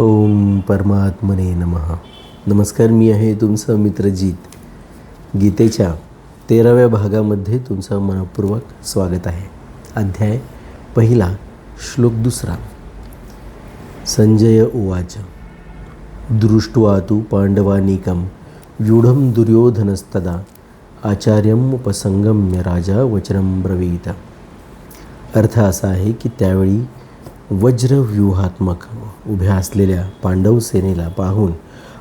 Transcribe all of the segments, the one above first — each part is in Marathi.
ओम परमात्मने नमः. नमस्कार मी आहे तुमचं मित्रजीत गीतेच्या तेराव्या भागामध्ये तुमचं मनपूर्वक स्वागत आहे. अध्याय पहिला श्लोक दुसरा. संजय उवाच. दृष्ट्वा तू पांडवानीकं व्यूढं दुर्योधनस्तदा आचार्यम उपसंगम्य राजा वचनं ब्रवीत. अर्थ असा आहे की त्यावेळी वज्रव्यूहात्मक उभ्या असलेल्या पांडव सेनेला पाहून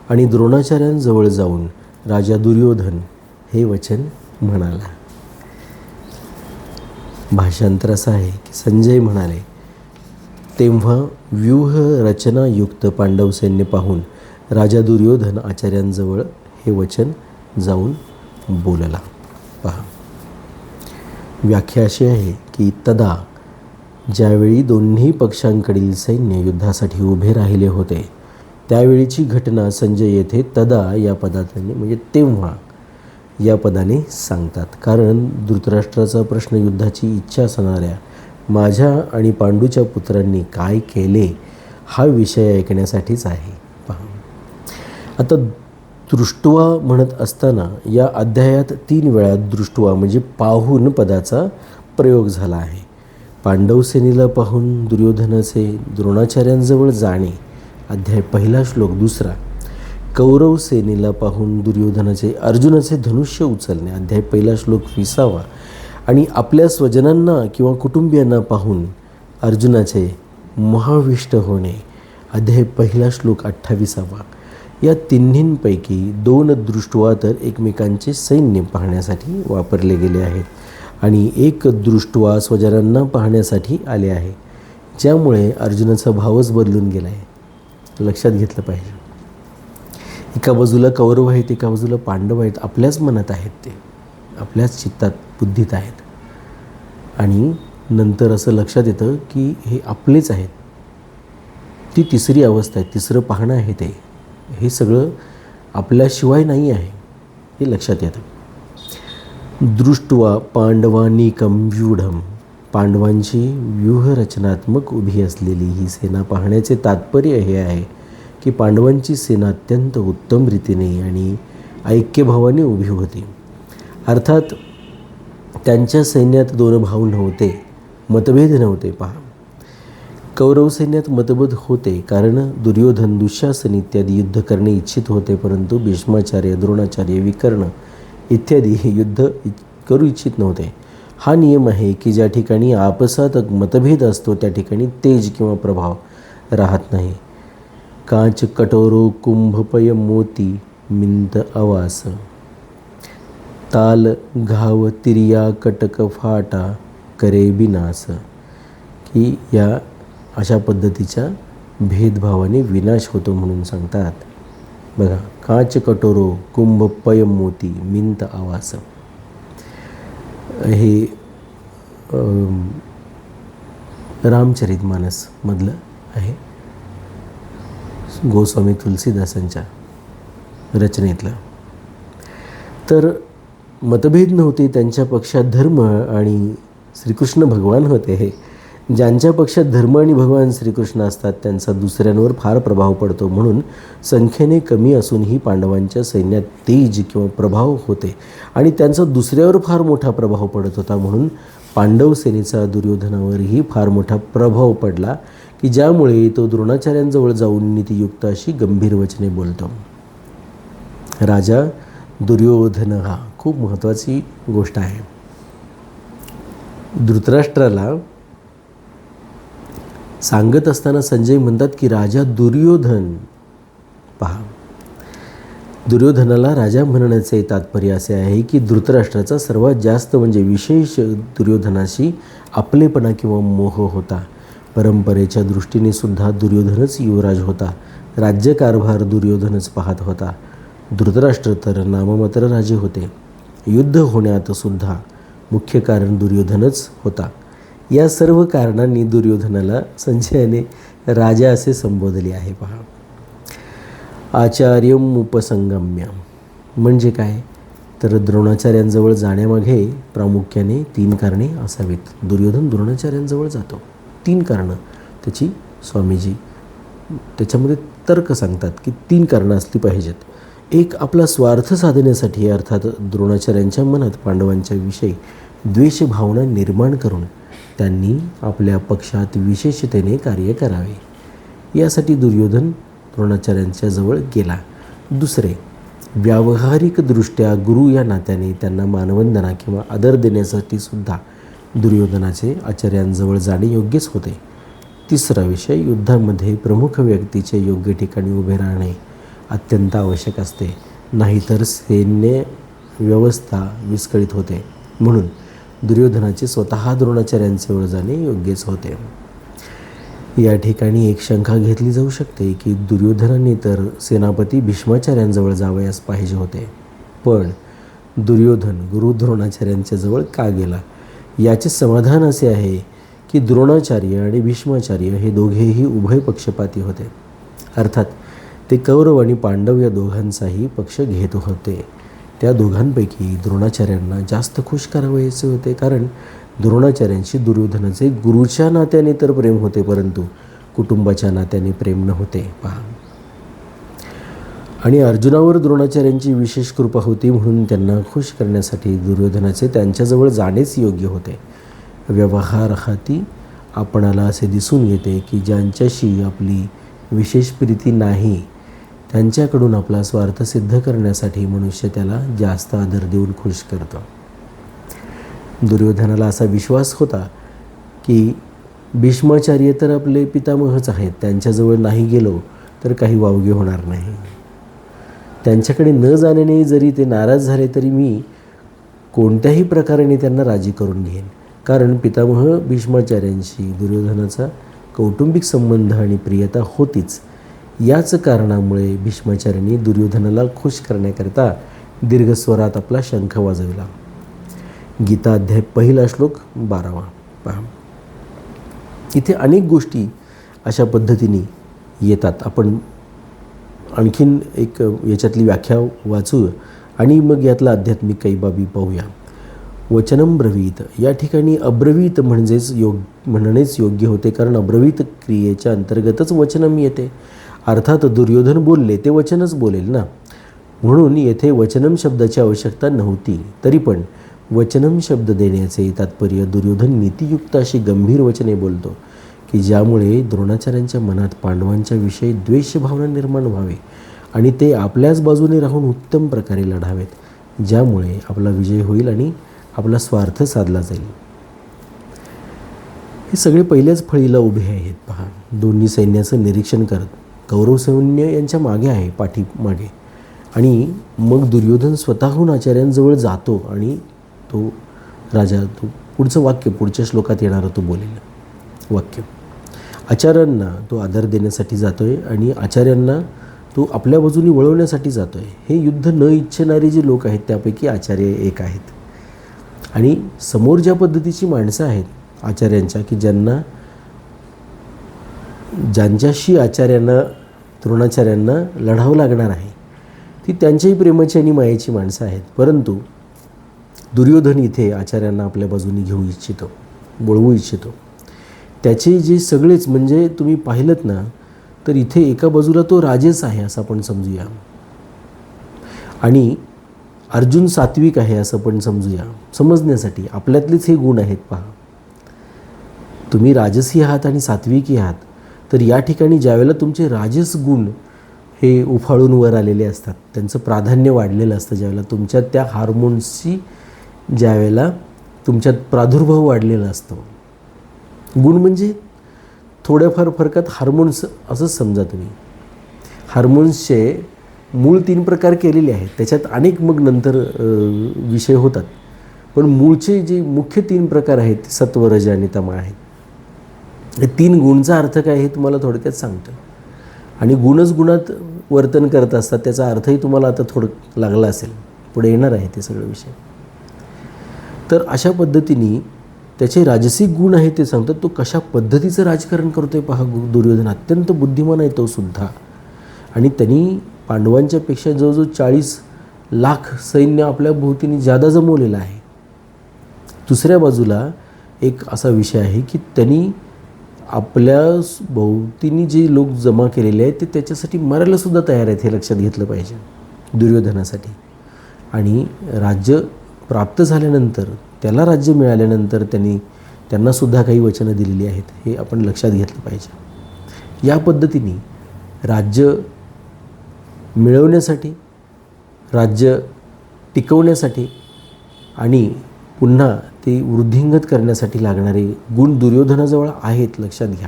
आणि द्रोणाचार्यांजवळ जाऊन राजा दुर्योधन हे वचन म्हणाला. भाषांतर असं आहे की संजय म्हणाले तेव्हा व्यूह रचनायुक्त पांडव सैन्य पाहून राजा दुर्योधन आचार्यांजवळ हे वचन जाऊन बोलला. पहा. व्याख्या अशी आहे की तदा ज्यावेळी दोन्ही पक्षांकडील सैन्य युद्धासाठी उभे राहिले होते त्यावेळीची घटना संजय येथे तदा या पदाने म्हणजे तेव्हा या पदाने सांगतात. कारण धृतराष्ट्राचा प्रश्न युद्धाची इच्छा असणाऱ्या माझ्या आणि पांडूच्या पुत्रांनी काय केले हा विषय ऐकण्यासाठीच आहे. पहा. आता दृष्टवा म्हणत असताना या अध्यायात तीन वेळा दृष्टवा म्हणजे पाहून पदाचा प्रयोग झाला आहे. पांडवसेनेला पाहून दुर्योधनाचे द्रोणाचार्यांजवळ जाणे अध्याय पहिला श्लोक दुसरा. कौरव सेनेला पाहून दुर्योधनाचे अर्जुनाचे धनुष्य उचलणे अध्याय पहिला श्लोक विसावा. आणि आपल्या स्वजनांना किंवा कुटुंबियांना पाहून अर्जुनाचे महाविष्ट होणे अध्याय पहिला श्लोक अठ्ठावीसावा. या तिन्हींपैकी दोन दृष्टवा तर एकमेकांचे सैन्य पाहण्यासाठी वापरले गेले आहेत. आणि एक दृष्टवा स्वजनांना पाहण्यासाठी आले आहे. ज्यामुळे अर्जुनाचा भावच बदलून गेला आहे लक्षात घेतलं पाहिजे. एका बाजूला कौरव आहेत एका बाजूला पांडव आहेत आपल्याच मनात आहेत ते. आपल्याच चित्तात बुद्धीत आहेत. आणि नंतर असं लक्षात येतं की हे आपलेच आहेत. ती तिसरी अवस्था आहे तिसरं पाहणं आहे ते. हे सगळं आपल्याशिवाय नाही आहे हे लक्षात येतं. दृष्ट्वा पांडवांनी व्यूढम पांडवांची व्यूहरचनात्मक उभी असलेली ही सेना पाहण्याचे तात्पर्य हे आहे की पांडवांची सेना अत्यंत उत्तम रीतीने आणि ऐक्यभावाने उभी होती. अर्थात त्यांच्या सैन्यात दोन भाव नव्हते मतभेद नव्हते पहा. कौरव सैन्यात मतभेद होते कारण दुर्योधन दुःशासन इत्यादी युद्ध करणे इच्छित होते परंतु भीष्माचार्य द्रोणाचार्य विकर्ण इत्यादी हे युद्ध करू इच्छित नव्हते. हा नियम आहे की ज्या ठिकाणी आपसात मतभेद असतो त्या ठिकाणी तेज किंवा प्रभाव राहत नाही. कांच कटोरो कुंभपय मोती मिंत अवास ताल घाव तिर्या कटक फाटा करे विनाश. की या अशा पद्धतीच्या भेदभावाने विनाश होतो म्हणून सांगतात. बघा काच कटोरो कुंभ पयम मोती मिंत आवास हे रामचरित मानसमधलं आहे. गोस्वामी तुलसीदासांच्या रचनेतलं. तर मतभेद नव्हते त्यांच्या पक्षात धर्म आणि श्रीकृष्ण भगवान होते हे. ज्यांच्या पक्षात धर्म आणि भगवान श्रीकृष्ण असतात त्यांचा दुसऱ्यांवर फार प्रभाव पडतो म्हणून संख्येने कमी असूनही पांडवांच्या सैन्यात तेज किंवा प्रभाव होते आणि त्यांचा दुसऱ्यावर फार मोठा प्रभाव पडत होता म्हणून पांडव सेनेचा दुर्योधनावरही फार मोठा प्रभाव पडला की ज्यामुळे तो द्रोणाचार्यांजवळ जाऊन नीतियुक्त अशी गंभीर वचने बोलतो. राजा दुर्योधन हा खूप महत्त्वाची गोष्ट आहे. धृतराष्ट्राला सांगत असताना संजय म्हणतात की राजा दुर्योधन. पहा. दुर्योधनाला राजा म्हणण्याचे तात्पर्य असे आहे की धृतराष्ट्राचा सर्वात जास्त म्हणजे विशेष दुर्योधनाशी आपलेपणा किंवा मोह होता. परंपरेच्या दृष्टीने सुद्धा दुर्योधनच युवराज होता. राज्यकारभार दुर्योधनच पाहत होता. धृतराष्ट्र तर नाममात्र राजे होते. युद्ध होण्यात सुद्धा मुख्य कारण दुर्योधनच होता. या सर्व कारणांनी दुर्योधनाला संजयाने राजा असे संबोधले आहे पहा. आचार्यम उपसंगम्य. म्हणजे काय? तर द्रोणाचार्यांजवळ जाण्यामागे प्रामुख्याने तीन कारणे असावीत. दुर्योधन द्रोणाचार्यांजवळ जातो. तीन कारणं. त्याची स्वामीजी त्याच्यामध्ये तर्क सांगतात की तीन कारणं असली पाहिजेत. एक आपला स्वार्थ साधण्यासाठी अर्थात द्रोणाचार्यांच्या मनात पांडवांच्या विषयी द्वेष भावना निर्माण करून त्यांनी आपल्या पक्षात विशेषतेने कार्य करावे. यासाठी दुर्योधन द्रोणाचार्यांच्या जवळ गेला. दुसरे व्यावहारिकदृष्ट्या गुरु या नात्याने त्यांना मानवंदना किंवा आदर देण्यासाठी सुद्धा दुर्योधनाचे आचार्यांजवळ जाणे योग्यच होते. तिसरा विषय युद्धामध्ये प्रमुख व्यक्तीचे योग्य ठिकाणी उभे राहणे अत्यंत आवश्यक असते. नाहीतर सैन्य व्यवस्था विस्कळीत होते. म्हणून दुर्योधनाचे स्वतः द्रोणाचार्यांजवळ जाणे योग्यच होते. या ठिकाणी एक शंका घेतली जाऊ शकते की दुर्योधनाने तर सेनापती भीष्माचार्यांजवळ जावयास पाहिजे होते. पण दुर्योधन गुरु द्रोणाचार्यांच्याजवळ का गेला? याचे समाधान असे आहे की द्रोणाचार्य आणि भीष्माचार्य हे दोघेही उभय पक्षपाती होते. अर्थात ते कौरव आणि पांडव या दोघांचाही पक्ष घेत होते. त्या दोघांपैकी द्रोणाचार्यांना जास्त खुश करावयाचे होते. कारण द्रोणाचार्यांशी दुर्योधनाचे गुरुच्या नात्याने तर प्रेम होते परंतु कुटुंबाच्या नात्याने प्रेम नव्हते. पहा. आणि अर्जुनावर द्रोणाचार्यांची विशेष कृपा होती म्हणून त्यांना खुश करण्यासाठी दुर्योधनाचे त्यांच्याजवळ जाणेच योग्य होते. व्यवहार हाती आपणाला असे दिसून येते की ज्यांच्याशी आपली विशेष प्रीती नाही त्यांच्याकडून आपला स्वार्थ सिद्ध करण्यासाठी मनुष्य त्याला जास्त आदर देऊन खुश करतो. दुर्योधनाला असा विश्वास होता की भीष्माचार्य तर आपले पितामहच आहेत त्यांच्याजवळ नाही गेलो तर काही वावगे होणार नाही. त्यांच्याकडे न जाण्याने जरी ते नाराज झाले तरी मी कोणत्याही प्रकाराने त्यांना राजी करून घेईन. कारण पितामह भीष्माचार्यांशी दुर्योधनाचा कौटुंबिक संबंध आणि प्रियता होतीच. याच कारणामुळे भीष्माचार्यांनी दुर्योधनाला खुश करण्याकरिता दीर्घस्वरात आपला शंख वाजविला. गीता अध्याय पहिला श्लोक बारावा. पहा. इथे अनेक गोष्टी अशा पद्धतीने येतात. आपण आणखीन एक याच्यातली व्याख्या वाचू आणि मग यातला आध्यात्मिक काही बाबी पाहूया. वचनम ब्रवीत. या ठिकाणी अब्रवीत म्हणजेच योग म्हणणेच योग्य होते. कारण अब्रवीत क्रियेच्या अंतर्गतच वचनम येते. अर्थात दुर्योधन बोलले ते वचनच बोलेल ना? म्हणून येथे वचनम शब्दाची आवश्यकता नव्हती. तरी पण वचनम शब्द देण्याचे तात्पर्य दुर्योधन नीतियुक्त अशी गंभीर वचने बोलतो की ज्यामुळे द्रोणाचार्यांच्या मनात पांडवांच्या विषयी द्वेषभावना निर्माण व्हावे आणि ते आपल्याच बाजूने राहून उत्तम प्रकारे लढावेत ज्यामुळे आपला विजय होईल आणि आपला स्वार्थ साधला जाईल. हे सगळे पहिल्याच फळीला उभे आहेत पहा. दोन्ही सैन्याचं निरीक्षण करत कौरव सैन्य यांच्या मागे आहे पाठीमागे आणि मग दुर्योधन स्वतःहून आचार्यांजवळ जातो आणि तो राजा तो पुढचं वाक्य पुढच्या श्लोकात येणारा तो बोलेल. वाक्य. आचार्यांना तो आदर देण्यासाठी जातो आहे आणि आचार्यांना तो आपल्या बाजूनी वळवण्यासाठी जातो आहे हे युद्ध न इच्छणारे जे लोक आहेत त्यापैकी आचार्य एक आहेत. आणि समोर ज्या पद्धतीची माणसं आहेत आचार्यांच्या की ज्यांना ज्यांच्याशी आचार्यांना द्रोणाचार्यांना लढावं लागणार आहे. ती त्यांच्याही प्रेमाची आणि मायेची माणसं आहेत. परंतु दुर्योधन इथे आचार्यांना आपल्या बाजूनी घेऊ इच्छितो बोलवू इच्छितो. त्याचे जे सगळेच म्हणजे तुम्ही पाहिलं ना तर इथे एका बाजूला तो राजेच आहे असं आपण समजूया. आणि अर्जुन सात्विक आहे असं पण समजूया. समजण्यासाठी आपल्यातलेच हे गुण आहेत पहा. तुम्ही राजसी आहात आणि सात्विकी आहात. तर या ठिकाणी ज्यावेळेला तुमचे राजस गुण हे उफाळून वर आलेले असतात त्यांचं प्राधान्य वाढलेलं असतं ज्यावेळेला तुमच्या त्या हार्मोन्सची ज्यावेळेला तुमच्यात प्रादुर्भाव वाढलेला असतो. गुण म्हणजे थोड्याफार फरकात हार्मोन्स असंच समजा तुम्ही. हार्मोन्सचे मूळ तीन प्रकार केलेले आहेत त्याच्यात अनेक मग नंतर विषय होतात. पण मूळचे जे मुख्य तीन प्रकार आहेत सत्वरज सत्व रज आणि तमा आहेत हे तीन गुणचा अर्थ काय हे तुम्हाला थोडक्यात सांगतं. आणि गुणच गुणात वर्तन करत असतात त्याचा अर्थही तुम्हाला आता थोडं लागला असेल. पुढे येणार आहे ते सगळे विषय. तर अशा पद्धतीने त्याचे राजसिक गुण आहेत ते सांगतात तो कशा पद्धतीचं राजकारण करतो आहे पहा दुर्योधन अत्यंत बुद्धिमान आहे तो सुद्धा. आणि त्यांनी पांडवांच्यापेक्षा जवळजवळ चाळीस लाख सैन्य आपल्या भोवतीने जादा जमवलेलं आहे. दुसऱ्या बाजूला एक असा विषय आहे की त्यांनी आपल्या भोवतीनी भोवतीने जे लोक जमा केलेले आहेत ते त्याच्यासाठी मरायलासुद्धा तयार आहेत हे लक्षात घेतलं पाहिजे दुर्योधनासाठी. आणि राज्य प्राप्त झाल्यानंतर त्याला राज्य मिळाल्यानंतर त्यांनी त्यांनासुद्धा काही वचनं दिलेली आहेत हे आपण लक्षात घेतलं पाहिजे. या पद्धतीने राज्य मिळवण्यासाठी राज्य टिकवण्यासाठी आणि पुन्हा ते वृद्धिंगत करण्यासाठी लागणारे गुण दुर्योधनाजवळ आहेत लक्षात घ्या.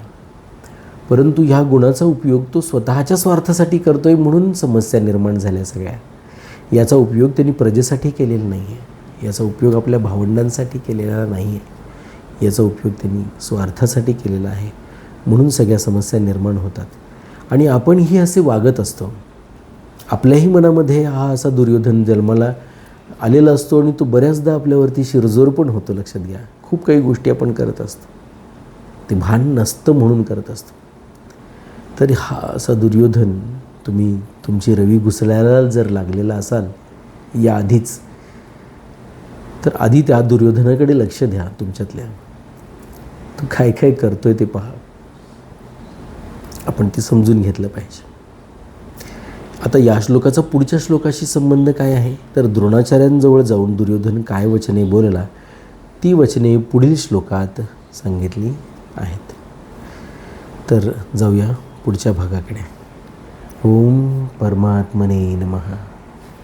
परंतु ह्या गुणाचा उपयोग तो स्वतःच्या स्वार्थासाठी करतो आहे म्हणून समस्या निर्माण झाल्या सगळ्या. याचा उपयोग त्यांनी प्रजेसाठी केलेला नाही आहे याचा उपयोग आपल्या भावंडांसाठी केलेला नाही आहे याचा उपयोग त्यांनी स्वार्थासाठी केलेला आहे म्हणून सगळ्या समस्या निर्माण होतात. आणि आपणही असे वागत असतो. आपल्याही मनामध्ये हा असा दुर्योधन जन्माला आलेला असतो आणि तो बऱ्याचदा आपल्यावरती शिरजोर पण होतो लक्षात घ्या. खूप काही गोष्टी आपण करत असतो. ते भान नसतं म्हणून करत असतो. तरी हा असा दुर्योधन तुम्ही तुमची रवी घुसळायला जर लागलेला असाल या आधीच तर आधी त्या दुर्योधनाकडे लक्ष द्या तुमच्यातल्या. तो काय काय करतोय ते पहा. आपण ते समजून घेतलं पाहिजे. आता या श्लोकाचा पुढच्या श्लोकाशी संबंध काय आहे? तर द्रोणाचार्यांजवळ जाऊन दुर्योधन काय वचने बोलला? ती वचने पुढील श्लोकात सांगितली आहेत. तर जाऊया पुढच्या भागाकडे. ओम परमात्मने नमः.